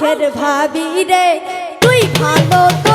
কিসের ভাবি রে তুই ভালো